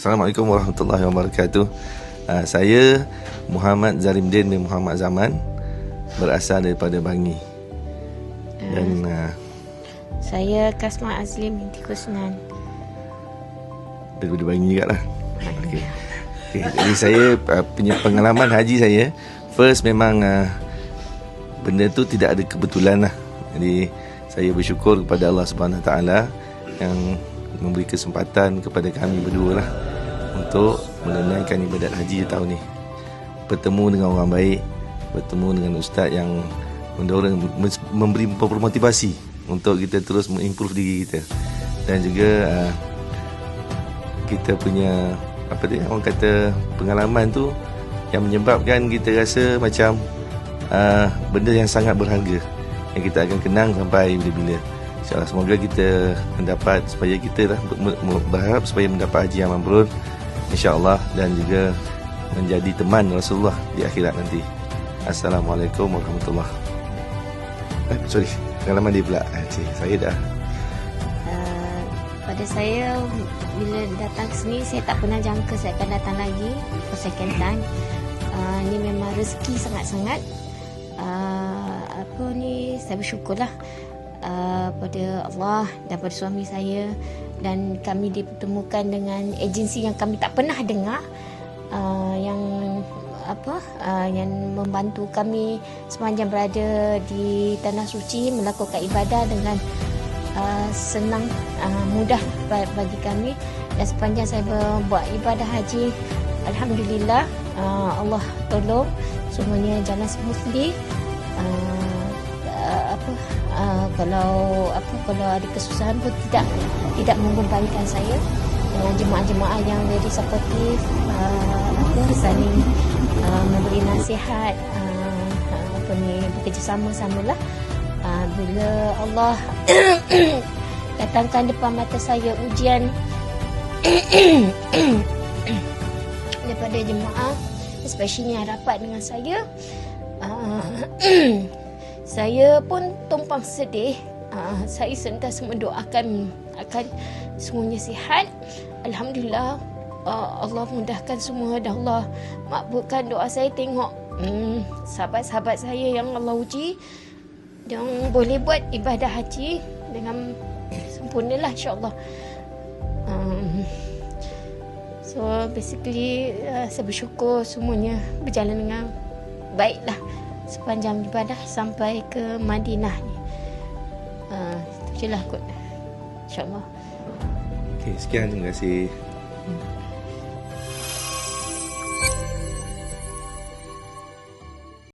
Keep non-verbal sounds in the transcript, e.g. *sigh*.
Assalamualaikum warahmatullahi wabarakatuh. Uh, saya Muhammad Zarimdin bin Muhammad Zaman berasal daripada Bangi. Dan uh, Saya Kasma Azlim binti Kusnan. daripada Bangi juga lah. Okay. Okay. Jadi saya uh, punya pengalaman haji saya first memang uh, benda tu tidak ada kebetulan lah. Jadi saya bersyukur kepada Allah Subhanahu Taala yang memberi kesempatan kepada kami berdua lah untuk menunaikan ibadat haji tahun ni. Bertemu dengan orang baik, bertemu dengan ustaz yang mendorong memberi motivasi untuk kita terus mengimprove diri kita. Dan juga uh, kita punya apa dia orang kata pengalaman tu yang menyebabkan kita rasa macam uh, benda yang sangat berharga yang kita akan kenang sampai bila-bila. InsyaAllah semoga kita mendapat supaya kita lah ber- ber- berharap supaya mendapat haji yang mabrur insyaAllah dan juga menjadi teman Rasulullah di akhirat nanti. Assalamualaikum warahmatullahi eh, Sorry, pengalaman dia pula. Eh, cik, saya dah. Uh, pada saya bila datang sini saya tak pernah jangka saya akan datang lagi for second time. Uh, ini memang rezeki sangat-sangat. Uh, apa ni saya bersyukurlah uh, pada Allah dan pada suami saya dan kami dipertemukan dengan agensi yang kami tak pernah dengar uh, yang apa uh, yang membantu kami sepanjang berada di tanah suci melakukan ibadah dengan uh, senang uh, mudah ba- bagi kami. Dan sepanjang saya buat ibadah haji alhamdulillah uh, Allah tolong. Semuanya jalan smoothly. Uh, uh, apa uh, kalau apa kalau ada kesusahan pun tidak tidak membebankan saya. Dengan jemaah-jemaah yang very supportive uh, apa saling uh, memberi nasihat uh, uh, apa ni bekerjasama samalah. Uh, bila Allah *coughs* datangkan depan mata saya ujian *coughs* daripada jemaah especially yang rapat dengan saya uh, *coughs* saya pun tumpang sedih. Uh, saya sentiasa mendoakan akan semuanya sihat. Alhamdulillah uh, Allah mudahkan semua dan Allah makbulkan doa saya. Tengok hmm, sahabat-sahabat saya yang Allah uji yang boleh buat ibadah haji dengan sempurna lah insyaAllah. Um, so basically uh, saya bersyukur semuanya berjalan dengan baik lah sepanjang ibadah sampai ke Madinah ni. Uh, itu je lah kot. insyaAllah. Okay, sekian. Terima kasih.